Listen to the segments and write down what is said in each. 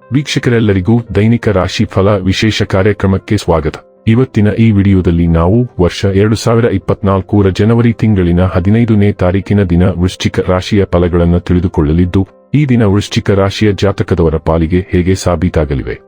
ವೀಕ್ಷಕರೆಲ್ಲರಿಗೂ ದೈನಿಕ ರಾಶಿ ಫಲ ವಿಶೇಷ ಕಾರ್ಯಕ್ರಮಕ್ಕೆ ಸ್ವಾಗತ. ಇವತ್ತಿನ ಈ ವಿಡಿಯೋದಲ್ಲಿ ನಾವು ವರ್ಷ ಎರಡು ಸಾವಿರ ಇಪ್ಪತ್ನಾಲ್ಕೂರ ಜನವರಿ ತಿಂಗಳಿನ ಹದಿನೈದನೇ ತಾರೀಕಿನ ದಿನ ವೃಶ್ಚಿಕ ರಾಶಿಯ ಫಲಗಳನ್ನು ತಿಳಿದುಕೊಳ್ಳಲಿದ್ದು, ಈ ದಿನ ವೃಶ್ಚಿಕ ರಾಶಿಯ ಜಾತಕದವರ ಪಾಲಿಗೆ ಹೇಗೆ ಸಾಬೀತಾಗಲಿವೆ?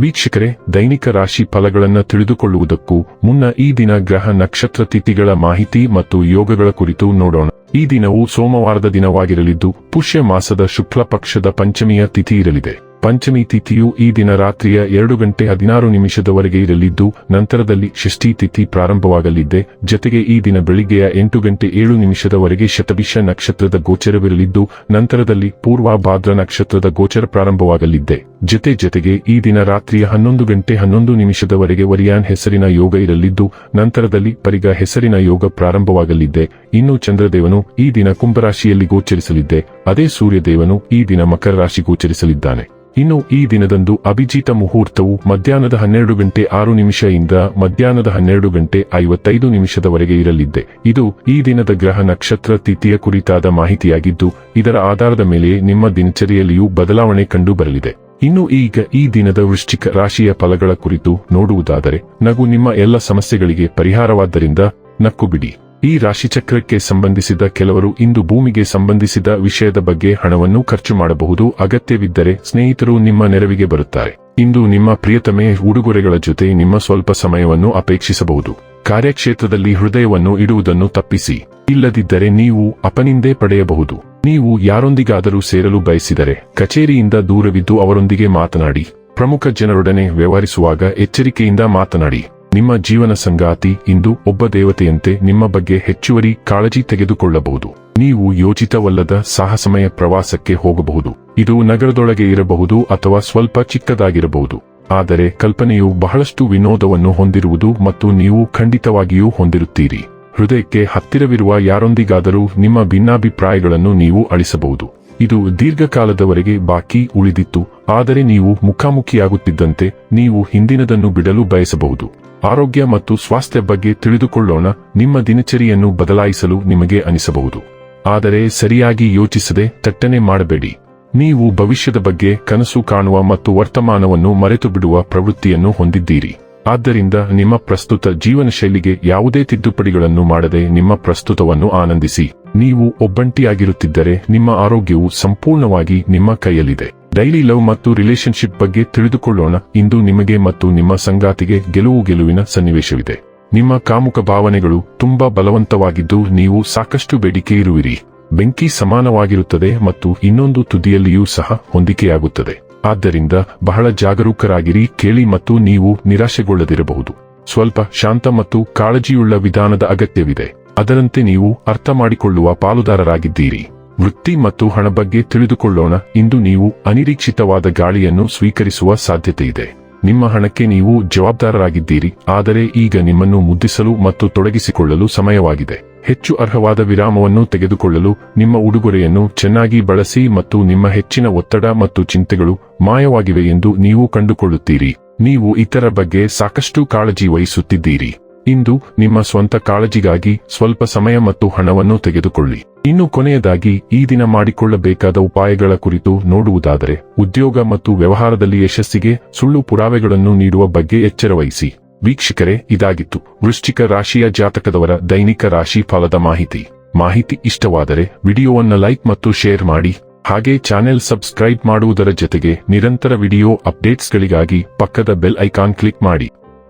ವೀಕ್ಷಕರೇ, ದೈನಿಕ ರಾಶಿ ಫಲಗಳನ್ನು ತಿಳಿದುಕೊಳ್ಳುವುದಕ್ಕೂ ಮುನ್ನ ಈ ದಿನ ಗ್ರಹ ನಕ್ಷತ್ರ ತಿಥಿಗಳ ಮಾಹಿತಿ ಮತ್ತು ಯೋಗಗಳ ಕುರಿತು ನೋಡೋಣ. ಈ ದಿನವು ಸೋಮವಾರದ ದಿನವಾಗಿರಲಿದ್ದು, ಪುಷ್ಯ ಮಾಸದ ಶುಕ್ಲ ಪಕ್ಷದ ಪಂಚಮಿಯ ತಿಥಿ ಇರಲಿದೆ. ಪಂಚಮಿ ತಿಥಿಯು ಈ ದಿನ ರಾತ್ರಿಯ ಎರಡು ಗಂಟೆ ಹದಿನಾರು ನಿಮಿಷದವರೆಗೆ ಇರಲಿದ್ದು, ನಂತರದಲ್ಲಿ ಷಷ್ಠಿ ತಿಥಿ ಪ್ರಾರಂಭವಾಗಲಿದ್ದೆ ಜತೆಗೆ ಈ ದಿನ ಬೆಳಿಗ್ಗೆಯ ಎಂಟು ಗಂಟೆ ಏಳು ನಿಮಿಷದವರೆಗೆ ಶತಭಿಷ ನಕ್ಷತ್ರದ ಗೋಚರವಿರಲಿದ್ದು, ನಂತರದಲ್ಲಿ ಪೂರ್ವ ಭಾದ್ರ ನಕ್ಷತ್ರದ ಗೋಚರ ಪ್ರಾರಂಭವಾಗಲಿದ್ದೆ ಜತೆ ಜತೆಗೆ ಈ ದಿನ ರಾತ್ರಿಯ ಹನ್ನೊಂದು ಗಂಟೆ ಹನ್ನೊಂದು ನಿಮಿಷದವರೆಗೆ ವರಿಯಾನ್ ಹೆಸರಿನ ಯೋಗ ಇರಲಿದ್ದು, ನಂತರದಲ್ಲಿ ಪರಿಗ ಹೆಸರಿನ ಯೋಗ ಪ್ರಾರಂಭವಾಗಲಿದ್ದೆ ಇನ್ನು ಚಂದ್ರದೇವನು ಈ ದಿನ ಕುಂಭರಾಶಿಯಲ್ಲಿ ಗೋಚರಿಸಲಿದ್ದೆ ಅದೇ ಸೂರ್ಯದೇವನು ಈ ದಿನ ಮಕರ ರಾಶಿ ಗೋಚರಿಸಲಿದ್ದಾನೆ. ಇನ್ನು ಈ ದಿನದಂದು ಅಭಿಜಿತ ಮುಹೂರ್ತವು ಮಧ್ಯಾಹ್ನದ ಹನ್ನೆರಡು ಗಂಟೆ ಆರು ನಿಮಿಷದಿಂದ ಮಧ್ಯಾಹ್ನದ ಹನ್ನೆರಡು ಗಂಟೆ ಐವತ್ತೈದು ನಿಮಿಷದವರೆಗೆ ಇರಲಿದ್ದೆ. ಇದು ಈ ದಿನದ ಗ್ರಹ ನಕ್ಷತ್ರ ತಿಥಿಯ ಕುರಿತಾದ ಮಾಹಿತಿಯಾಗಿದ್ದು, ಇದರ ಆಧಾರದ ಮೇಲೆ ನಿಮ್ಮ ದಿನಚರಿಯಲ್ಲಿಯೂ ಬದಲಾವಣೆ ಕಂಡು ಬರಲಿದೆ ಇನ್ನು ಈಗ ಈ ದಿನದ ವೃಶ್ಚಿಕ ರಾಶಿಯ ಫಲಗಳ ಕುರಿತು ನೋಡುವುದಾದರೆ, ನಗು ನಿಮ್ಮ ಎಲ್ಲ ಸಮಸ್ಯೆಗಳಿಗೆ ಪರಿಹಾರವಾದ್ದರಿಂದ ನಕ್ಕು ಬಿಡಿ ಈ ರಾಶಿಚಕ್ರಕ್ಕೆ ಸಂಬಂಧಿಸಿದ ಕೆಲವರು ಇಂದು ಭೂಮಿಗೆ ಸಂಬಂಧಿಸಿದ ವಿಷಯದ ಬಗ್ಗೆ ಹಣವನ್ನು ಖರ್ಚು ಮಾಡಬಹುದು. ಅಗತ್ಯವಿದ್ದರೆ ಸ್ನೇಹಿತರು ನಿಮ್ಮ ನೆರವಿಗೆ ಬರುತ್ತಾರೆ. ಇಂದು ನಿಮ್ಮ ಪ್ರಿಯತಮೆ ಉಡುಗೊರೆಗಳ ಜೊತೆ ನಿಮ್ಮ ಸ್ವಲ್ಪ ಸಮಯವನ್ನು ಅಪೇಕ್ಷಿಸಬಹುದು. ಕಾರ್ಯಕ್ಷೇತ್ರದಲ್ಲಿ ಹೃದಯವನ್ನು ಇಡುವುದನ್ನು ತಪ್ಪಿಸಿ. ಇಲ್ಲದಿದ್ದರೆ ನೀವು ಅಪನಿಂದೆ ಪಡೆಯಬಹುದು. ನೀವು ಯಾರೊಂದಿಗಾದರೂ ಸೇರಲು ಬಯಸಿದರೆ ಕಚೇರಿಯಿಂದ ದೂರವಿದ್ದು ಅವರೊಂದಿಗೆ ಮಾತನಾಡಿ. ಪ್ರಮುಖ ಜನರೊಡನೆ ವ್ಯವಹರಿಸುವಾಗ ಎಚ್ಚರಿಕೆಯಿಂದ ಮಾತನಾಡಿ. ನಿಮ್ಮ ಜೀವನ ಸಂಗಾತಿ ಇಂದು ಒಬ್ಬ ದೇವತೆಯಂತೆ ನಿಮ್ಮ ಬಗ್ಗೆ ಹೆಚ್ಚುವರಿ ಕಾಳಜಿ ತೆಗೆದುಕೊಳ್ಳಬಹುದು. ನೀವು ಯೋಜಿತವಲ್ಲದ ಸಾಹಸಮಯ ಪ್ರವಾಸಕ್ಕೆ ಹೋಗಬಹುದು. ಇದು ನಗರದೊಳಗೆ ಇರಬಹುದು ಅಥವಾ ಸ್ವಲ್ಪ ಚಿಕ್ಕದಾಗಿರಬಹುದು. ಆದರೆ ಕಲ್ಪನೆಯು ಬಹಳಷ್ಟು ವಿನೋದವನ್ನು ಹೊಂದಿರುವುದು ಮತ್ತು ನೀವು ಖಂಡಿತವಾಗಿಯೂ ಹೊಂದಿರುತ್ತೀರಿ. ಹೃದಯಕ್ಕೆ ಹತ್ತಿರವಿರುವ ಯಾರೊಂದಿಗಾದರೂ ನಿಮ್ಮ ಭಿನ್ನಾಭಿಪ್ರಾಯಗಳನ್ನು ನೀವು ಅಳಿಸಬಹುದು. ಇದು ದೀರ್ಘಕಾಲದವರೆಗೆ ಬಾಕಿ ಉಳಿದಿತ್ತು, ಆದರೆ ನೀವು ಮುಖಾಮುಖಿಯಾಗುತ್ತಿದ್ದಂತೆ ನೀವು ಹಿಂದಿನದನ್ನು ಬಿಡಲು ಬಯಸಬಹುದು. ಆರೋಗ್ಯ ಮತ್ತು ಸ್ವಾಸ್ಥ್ಯ ಬಗ್ಗೆ ತಿಳಿದುಕೊಳ್ಳೋಣ, ನಿಮ್ಮ ದಿನಚರಿಯನ್ನು ಬದಲಾಯಿಸಲು ನಿಮಗೆ ಅನಿಸಬಹುದು. ಆದರೆ ಸರಿಯಾಗಿ ಯೋಚಿಸದೆ ತಟ್ಟನೆ ಮಾಡಬೇಡಿ. ನೀವು ಭವಿಷ್ಯದ ಬಗ್ಗೆ ಕನಸು ಕಾಣುವ ಮತ್ತು ವರ್ತಮಾನವನ್ನು ಮರೆತು ಬಿಡುವ ಪ್ರವೃತ್ತಿಯನ್ನು ಹೊಂದಿದ್ದೀರಿ. ಆದ್ದರಿಂದ ನಿಮ್ಮ ಪ್ರಸ್ತುತ ಜೀವನ ಶೈಲಿಗೆ ಯಾವುದೇ ತಿದ್ದುಪಡಿಗಳನ್ನು ಮಾಡದೆ ನಿಮ್ಮ ಪ್ರಸ್ತುತವನ್ನು ಆನಂದಿಸಿ. ನೀವು ಒಬ್ಬಂಟಿಯಾಗಿರುತ್ತಿದ್ದರೆ ನಿಮ್ಮ ಆರೋಗ್ಯವು ಸಂಪೂರ್ಣವಾಗಿ ನಿಮ್ಮ ಕೈಯಲ್ಲಿದೆ. ಡೈಲಿ ಲವ್ ಮತ್ತು ರಿಲೇಶನ್ಶಿಪ್ ಬಗ್ಗೆ ತಿಳಿದುಕೊಳ್ಳೋಣ. ಇಂದು ನಿಮಗೆ ಮತ್ತು ನಿಮ್ಮ ಸಂಗಾತಿಗೆ ಗೆಲುವು ಗೆಲುವಿನ ಸನ್ನಿವೇಶವಿದೆ. ನಿಮ್ಮ ಕಾಮುಕ ಭಾವನೆಗಳು ತುಂಬಾ ಬಲವಂತವಾಗಿದ್ದು ನೀವು ಸಾಕಷ್ಟು ಬೇಡಿಕೆ ಇರುವಿರಿ. ಬೆಂಕಿ ಸಮಾನವಾಗಿರುತ್ತದೆ ಮತ್ತು ಇನ್ನೊಂದು ತುದಿಯಲ್ಲಿಯೂ ಸಹ ಹೊಂದಿಕೆಯಾಗುತ್ತದೆ. ಆದ್ದರಿಂದ ಬಹಳ ಜಾಗರೂಕರಾಗಿರಿ, ಕೇಳಿ ಮತ್ತು ನೀವು ನಿರಾಶೆಗೊಳ್ಳದಿರಬಹುದು. ಸ್ವಲ್ಪ ಶಾಂತ ಮತ್ತು ಕಾಳಜಿಯುಳ್ಳ ವಿಧಾನದ ಅಗತ್ಯವಿದೆ. ಅದರಂತೆ ನೀವು ಅರ್ಥ ಮಾಡಿಕೊಳ್ಳುವ ಪಾಲುದಾರರಾಗಿದ್ದೀರಿ. ವೃತ್ತಿ ಮತ್ತು ಹಣ ಬಗ್ಗೆ ತಿಳಿದುಕೊಳ್ಳೋಣ. ಇಂದು ನೀವು ಅನಿರೀಕ್ಷಿತವಾದ ಗಾಳಿಯನ್ನು ಸ್ವೀಕರಿಸುವ ಸಾಧ್ಯತೆಯಿದೆ ನಿಮ್ಮ ಹಣಕ್ಕೆ ನೀವು ಜವಾಬ್ದಾರರಾಗಿದ್ದೀರಿ. ಆದರೆ ಈಗ ನಿಮ್ಮನ್ನು ಮುದ್ದಿಸಲು ಮತ್ತು ತೊಡಗಿಸಿಕೊಳ್ಳಲು ಸಮಯವಾಗಿದೆ. ಹೆಚ್ಚು ಅರ್ಹವಾದ ವಿರಾಮವನ್ನು ತೆಗೆದುಕೊಳ್ಳಲು ನಿಮ್ಮ ಉಡುಗೊರೆಯನ್ನು ಚೆನ್ನಾಗಿ ಬಳಸಿ ಮತ್ತು ನಿಮ್ಮ ಹೆಚ್ಚಿನ ಒತ್ತಡ ಮತ್ತು ಚಿಂತೆಗಳು ಮಾಯವಾಗಿವೆ ಎಂದು ನೀವು ಕಂಡುಕೊಳ್ಳುತ್ತೀರಿ. ನೀವು ಇತರ ಬಗ್ಗೆ ಸಾಕಷ್ಟು ಕಾಳಜಿ ವಹಿಸುತ್ತಿದ್ದೀರಿ. ಇಂದು ನಿಮ್ಮ ಸ್ವಂತ ಕಾಳಜಿಗಾಗಿ ಸ್ವಲ್ಪ ಸಮಯ ಮತ್ತು ಹಣವನ್ನು ತೆಗೆದುಕೊಳ್ಳಿ. ಇನ್ನು ಕೊನೆಯದಾಗಿ ಈ ದಿನ ಮಾಡಿಕೊಳ್ಳಬೇಕಾದ ಉಪಾಯಗಳ ಕುರಿತು ನೋಡುವುದಾದರೆ, ಉದ್ಯೋಗ ಮತ್ತು ವ್ಯವಹಾರದಲ್ಲಿ ಯಶಸ್ಸಿಗೆ ಸುಳ್ಳು ಪುರಾವೆಗಳನ್ನು ನೀಡುವ ಬಗ್ಗೆ ಎಚ್ಚರವಹಿಸಿ ವೀಕ್ಷಕರೇ, ಇದಾಗಿತ್ತು. ವೃಶ್ಚಿಕ ರಾಶಿಯ ಜಾತಕದವರ ದೈನಿಕ ರಾಶಿ ಫಲದ ಮಾಹಿತಿ. ಮಾಹಿತಿ ಇಷ್ಟವಾದರೆ ವಿಡಿಯೋವನ್ನ ಲೈಕ್ ಮತ್ತು ಶೇರ್ ಮಾಡಿ. ಹಾಗೆ ಚಾನೆಲ್ ಸಬ್ಸ್ಕ್ರೈಬ್ ಮಾಡುವುದರ ಜೊತೆಗೆ ನಿರಂತರ ವಿಡಿಯೋ ಅಪ್ಡೇಟ್ಸ್ಗಳಿಗಾಗಿ ಪಕ್ಕದ ಬೆಲ್ ಐಕಾನ್ ಕ್ಲಿಕ್ ಮಾಡಿ.